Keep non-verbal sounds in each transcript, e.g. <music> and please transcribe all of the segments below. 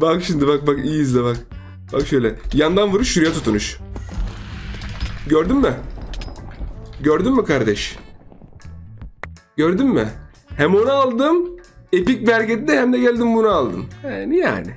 Bak şimdi bak bak iyi izle bak. Bak şöyle. Yandan vuruş şuraya tutunuş. Gördün mü? Gördün mü kardeş? Gördün mü? Hem onu aldım. Epik bir hem de geldim bunu aldım. Yani yani.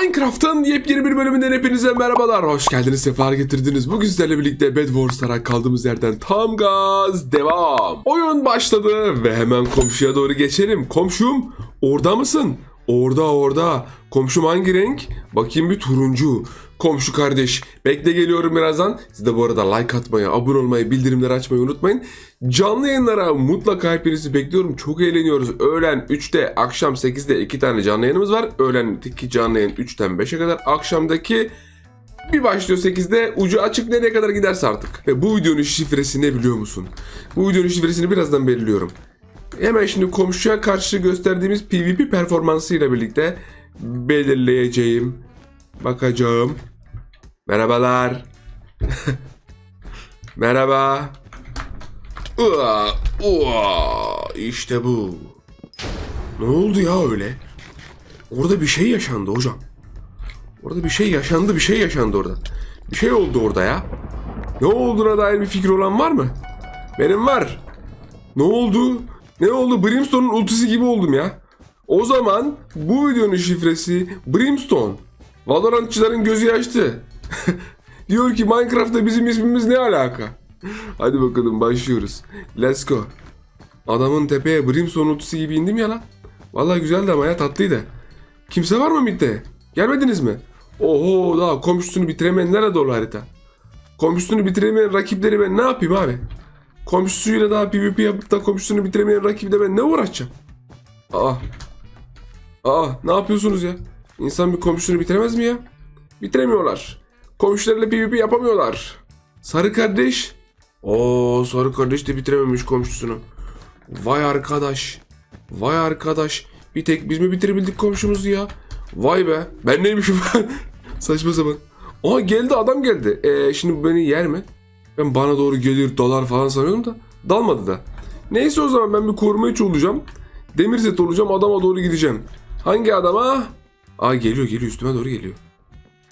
Minecraft'ın yepyeni bir bölümünden hepinize merhabalar. Hoş geldiniz, sefa getirdiniz. Bugün sizlerle birlikte Bed Wars'lara kaldığımız yerden tam gaz devam. Oyun başladı ve hemen komşuya doğru geçelim. Komşum orada mısın? Orada orada. Komşum hangi renk? Bakayım bir turuncu. Komşu kardeş bekle geliyorum birazdan. Siz de bu arada like atmayı, abone olmayı, bildirimleri açmayı unutmayın. Canlı yayınlara mutlaka hepinizi bekliyorum. Çok eğleniyoruz. Öğlen 3'te, akşam 8'de iki tane canlı yayınımız var. Öğlendeki canlı yayın 3'ten 5'e kadar. Akşamdaki bir başlıyor 8'de ucu açık nereye kadar giderse artık. Ve bu videonun şifresi ne biliyor musun? Bu videonun şifresini birazdan belirliyorum. Hemen şimdi komşuya karşı gösterdiğimiz PvP performansıyla birlikte belirleyeceğim. Bakacağım. Merhabalar. <laughs> Merhaba. Ua, ua, işte bu. Ne oldu ya öyle? Orada bir şey yaşandı hocam. Orada bir şey yaşandı, bir şey yaşandı orada. Bir şey oldu orada ya. Ne olduğuna dair bir fikir olan var mı? Benim var. Ne oldu? Ne oldu? Brimstone'un ultisi gibi oldum ya. O zaman bu videonun şifresi Brimstone. Valorantçıların gözü yaştı. <laughs> Diyor ki Minecraft'ta bizim ismimiz ne alaka? <laughs> Hadi bakalım başlıyoruz. Let's go. Adamın tepeye Brimstone ultisi gibi indim ya lan. Vallahi güzeldi ama ya tatlıydı. Kimse var mı midde? Gelmediniz mi? Oho daha komşusunu bitiremeyen nerede dolu harita? Komşusunu bitiremeyen rakipleri ben ne yapayım abi? Komşusuyla daha PvP yapıp da komşusunu bitiremeyen rakiple ben ne uğraşacağım? Aa. Aa ne yapıyorsunuz ya? İnsan bir komşusunu bitiremez mi ya? Bitiremiyorlar. Komşularıyla PvP yapamıyorlar. Sarı kardeş. Oo sarı kardeş de bitirememiş komşusunu. Vay arkadaş. Vay arkadaş. Bir tek biz mi bitirebildik komşumuzu ya? Vay be. Ben neymişim? <laughs> Saçma sapan. Aa geldi adam geldi. Ee, şimdi beni yer mi? Ben bana doğru gelir dalar falan sanıyordum da. Dalmadı da. Neyse o zaman ben bir koruma içi olacağım. Demir set olacağım adama doğru gideceğim. Hangi adama? Aa geliyor geliyor üstüme doğru geliyor.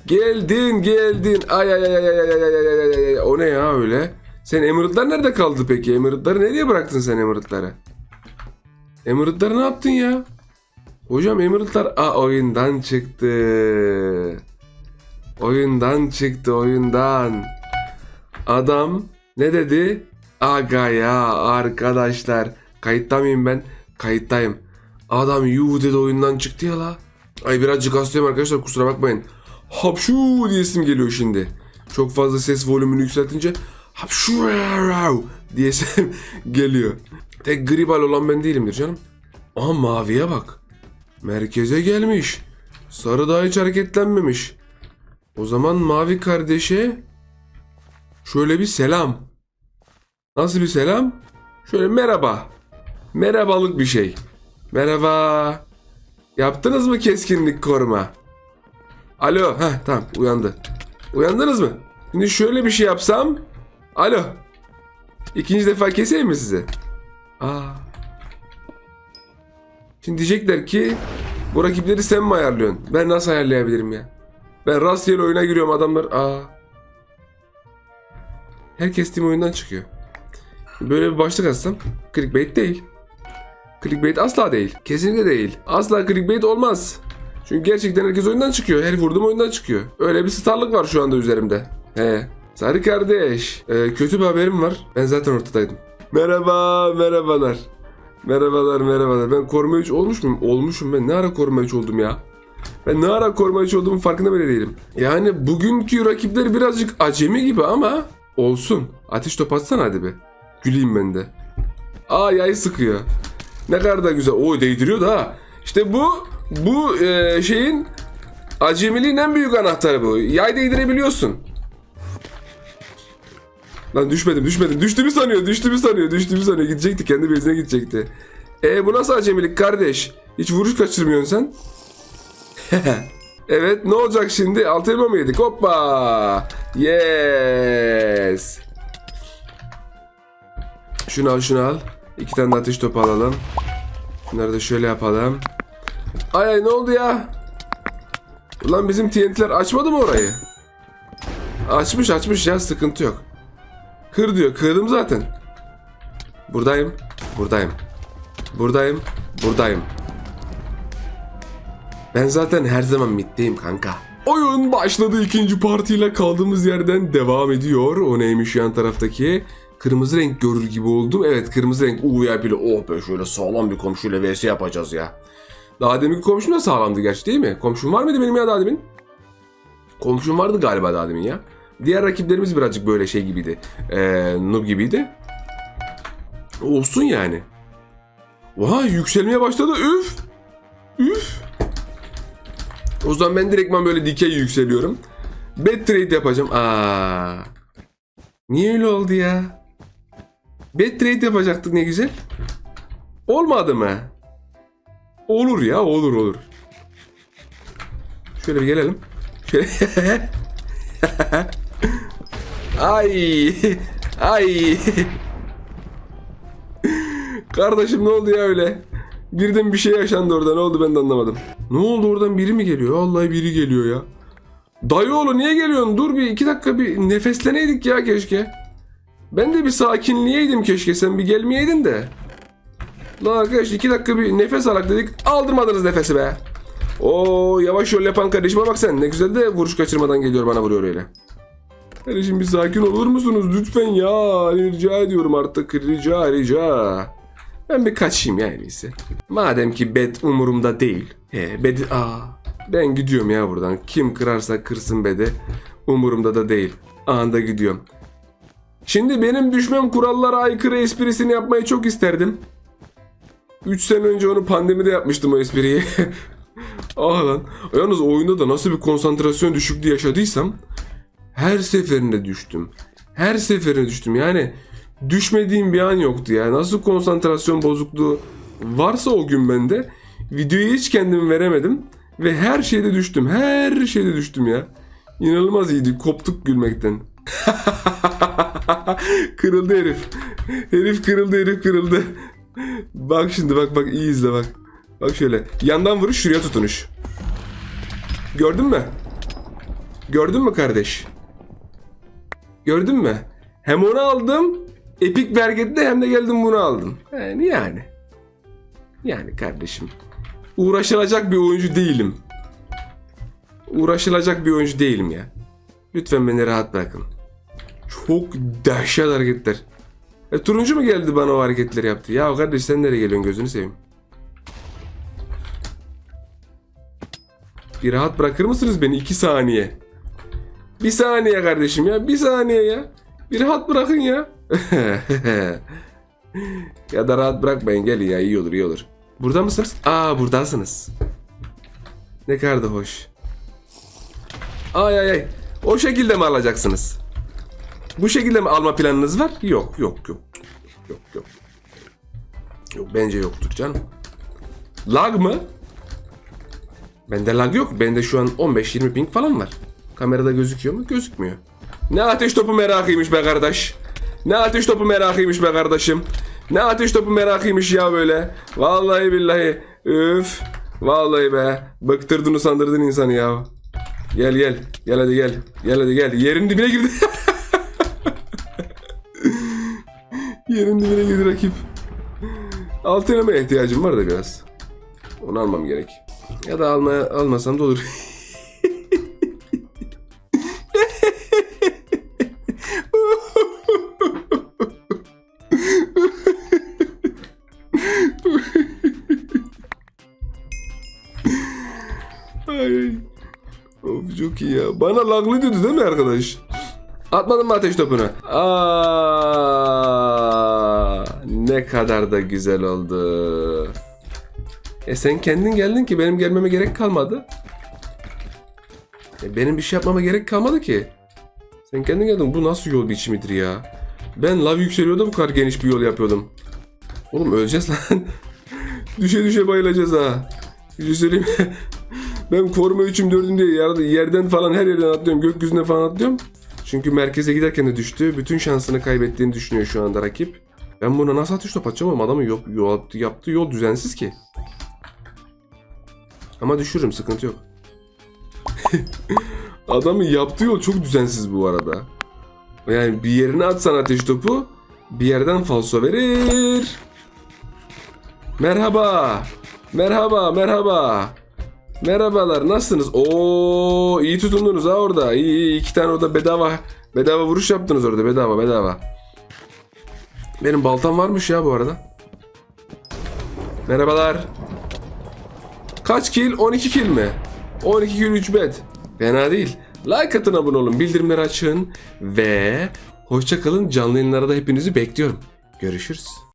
Geldin geldin. Ay ay ay ay ay ay ay ay ay ay. O ne ya öyle? Sen Emerald'lar nerede kaldı peki? Emerald'ları nereye bıraktın sen Emerald'ları? Emerald'ları ne yaptın ya? Hocam Emerald'lar Aa, oyundan çıktı. Oyundan çıktı oyundan. Adam ne dedi? Aga ya arkadaşlar. Kayıtta mıyım ben? Kayıttayım. Adam yuh dedi oyundan çıktı ya la. Ay birazcık hastayım arkadaşlar kusura bakmayın. Hapşu diye isim geliyor şimdi. Çok fazla ses volümünü yükseltince hapşu diye <laughs> isim geliyor. Tek gribal olan ben değilimdir canım. Aha maviye bak. Merkeze gelmiş. Sarı daha hiç hareketlenmemiş. O zaman mavi kardeşe şöyle bir selam. Nasıl bir selam? Şöyle merhaba. Merhabalık bir şey. Merhaba. Yaptınız mı keskinlik koruma? Alo. Heh tamam uyandı. Uyandınız mı? Şimdi şöyle bir şey yapsam. Alo. İkinci defa keseyim mi size? Aa. Şimdi diyecekler ki bu rakipleri sen mi ayarlıyorsun? Ben nasıl ayarlayabilirim ya? Ben rastgele oyuna giriyorum adamlar. Aa. Her kestiğim oyundan çıkıyor. Böyle bir başlık atsam clickbait değil. Clickbait asla değil. Kesinlikle değil. Asla clickbait olmaz. Çünkü gerçekten herkes oyundan çıkıyor. Her vurduğum oyundan çıkıyor. Öyle bir starlık var şu anda üzerimde. He. Sarı kardeş. Ee, kötü bir haberim var. Ben zaten ortadaydım. Merhaba, merhabalar. Merhabalar, merhabalar. Ben koruma 3 olmuş muyum? Olmuşum ben. Ne ara koruma 3 oldum ya? Ben ne ara koruma 3 olduğumun farkında bile değilim. Yani bugünkü rakipler birazcık acemi gibi ama olsun. Ateş top atsana hadi be. Güleyim ben de. Aa yay sıkıyor. Ne kadar da güzel. Oo değdiriyor da. İşte bu bu e, şeyin acemiliğin en büyük anahtarı bu. Yay değdirebiliyorsun. Lan düşmedim düşmedim. Düştüğümü sanıyor düştüğümü sanıyor düştüğümü sanıyor. Gidecekti kendi bezine gidecekti. E bu nasıl acemilik kardeş? Hiç vuruş kaçırmıyorsun sen. <laughs> Evet ne olacak şimdi? Altı elma mı yedik? Hoppa. Yes. Şunu al şunu al. İki tane de ateş topu alalım. Bunları da şöyle yapalım. Ay ay ne oldu ya? Ulan bizim TNT'ler açmadı mı orayı? Açmış açmış ya sıkıntı yok. Kır diyor. Kırdım zaten. Buradayım. Buradayım. Buradayım. Buradayım. Ben zaten her zaman middeyim kanka. Oyun başladı ikinci partiyle kaldığımız yerden devam ediyor. O neymiş yan taraftaki? Kırmızı renk görür gibi oldum. Evet kırmızı renk UVIP'li. Oh be şöyle sağlam bir komşuyla vs yapacağız ya. Daha deminki komşum da sağlamdı gerçi değil mi? Komşum var mıydı benim ya daha demin? Komşum vardı galiba daha demin ya. Diğer rakiplerimiz birazcık böyle şey gibiydi. Ee, noob gibiydi. Olsun yani. Vay yükselmeye başladı üf. Üf. O zaman ben direktman böyle dikey yükseliyorum. Bet trade yapacağım. Aa. Niye öyle oldu ya? Bet trade yapacaktık ne güzel. Olmadı mı? Olur ya olur olur. Şöyle bir gelelim. Şöyle. <laughs> ay. Ay. Kardeşim ne oldu ya öyle? Birden bir şey yaşandı orada. Ne oldu ben de anlamadım. Ne oldu oradan biri mi geliyor? Vallahi biri geliyor ya. Dayıoğlu niye geliyorsun? Dur bir iki dakika bir nefesleneydik ya keşke. Ben de bir sakinleyeydim keşke. Sen bir gelmeyeydin de. Lan arkadaş iki dakika bir nefes alak dedik. Aldırmadınız nefesi be. Oo yavaş yol yapan kardeşime bak sen. Ne güzel de vuruş kaçırmadan geliyor bana vuruyor öyle. Kardeşim bir sakin olur musunuz lütfen ya. Rica ediyorum artık. Rica rica. Ben bir kaçayım ya en iyisi. Madem ki bed umurumda değil. He bed aa. Ben gidiyorum ya buradan. Kim kırarsa kırsın bedi. Umurumda da değil. Anda gidiyorum. Şimdi benim düşmem kurallara aykırı esprisini yapmayı çok isterdim. 3 sene önce onu pandemide yapmıştım o espriyi. <laughs> ah lan. Yalnız oyunda da nasıl bir konsantrasyon düşüklüğü yaşadıysam her seferinde düştüm. Her seferinde düştüm. Yani düşmediğim bir an yoktu ya. Nasıl konsantrasyon bozukluğu varsa o gün bende videoya hiç kendimi veremedim ve her şeyde düştüm. Her şeyde düştüm ya. İnanılmaz iyiydi. Koptuk gülmekten. <laughs> kırıldı herif. Herif kırıldı, herif kırıldı. Bak şimdi bak bak iyi izle bak. Bak şöyle. Yandan vuruş şuraya tutunuş. Gördün mü? Gördün mü kardeş? Gördün mü? Hem onu aldım. Epik vergette hem de geldim bunu aldım. Yani yani. Yani kardeşim. Uğraşılacak bir oyuncu değilim. Uğraşılacak bir oyuncu değilim ya. Lütfen beni rahat bırakın. Çok dehşet hareketler. E, turuncu mu geldi bana o hareketleri yaptı? Ya kardeş sen nereye geliyorsun gözünü seveyim. Bir rahat bırakır mısınız beni? iki saniye. Bir saniye kardeşim ya. Bir saniye ya. Bir rahat bırakın ya. <laughs> ya da rahat bırakmayın. Gelin ya iyi olur iyi olur. Burada mısınız? Aa buradasınız. Ne kadar da hoş. Ay ay ay. O şekilde mi alacaksınız? Bu şekilde mi alma planınız var? Yok yok yok. Yok yok. Yok bence yoktur canım. Lag mı? Bende lag yok. Bende şu an 15-20 ping falan var. Kamerada gözüküyor mu? Gözükmüyor. Ne ateş topu merakıymış be kardeş. Ne ateş topu merakıymış be kardeşim. Ne ateş topu merakıymış ya böyle. Vallahi billahi. Üf. Vallahi be. Bıktırdın usandırdın insanı ya. Gel gel. Gel hadi gel. Gel hadi gel. Yerin dibine girdi. <laughs> Yerin dibine girdi rakip. Altın ihtiyacım var da biraz. Onu almam gerek. Ya da almaya almasam da olur. <laughs> Bana laglı diyordu değil mi arkadaş? Atmadın mı ateş topunu? Aa, ne kadar da güzel oldu. E sen kendin geldin ki benim gelmeme gerek kalmadı. E benim bir şey yapmama gerek kalmadı ki. Sen kendin geldin. Bu nasıl yol biçimidir ya? Ben lav yükseliyordu bu kadar geniş bir yol yapıyordum. Oğlum öleceğiz lan. <laughs> düşe düşe bayılacağız ha. Bir şey söyleyeyim? Ben koruma 3'üm 4'üm diye yerde- yerden falan her yerden atlıyorum. Gökyüzüne falan atlıyorum. Çünkü merkeze giderken de düştü. Bütün şansını kaybettiğini düşünüyor şu anda rakip. Ben buna nasıl atış top atacağım ama adamın yol, yol, yaptığı yol düzensiz ki. Ama düşürürüm sıkıntı yok. <laughs> Adamın yaptığı yol çok düzensiz bu arada. Yani bir yerine atsan ateş topu bir yerden falso verir. Merhaba. Merhaba, merhaba. Merhabalar, nasılsınız? Oo, iyi tutundunuz ha orada. İyi, iyi. iki tane orada bedava bedava vuruş yaptınız orada bedava bedava. Benim baltam varmış ya bu arada. Merhabalar. Kaç kill? 12 kill mi? 12 kill 3 bed. Fena değil. Like atın abone olun. Bildirimleri açın. Ve hoşça kalın. Canlı yayınlarda hepinizi bekliyorum. Görüşürüz.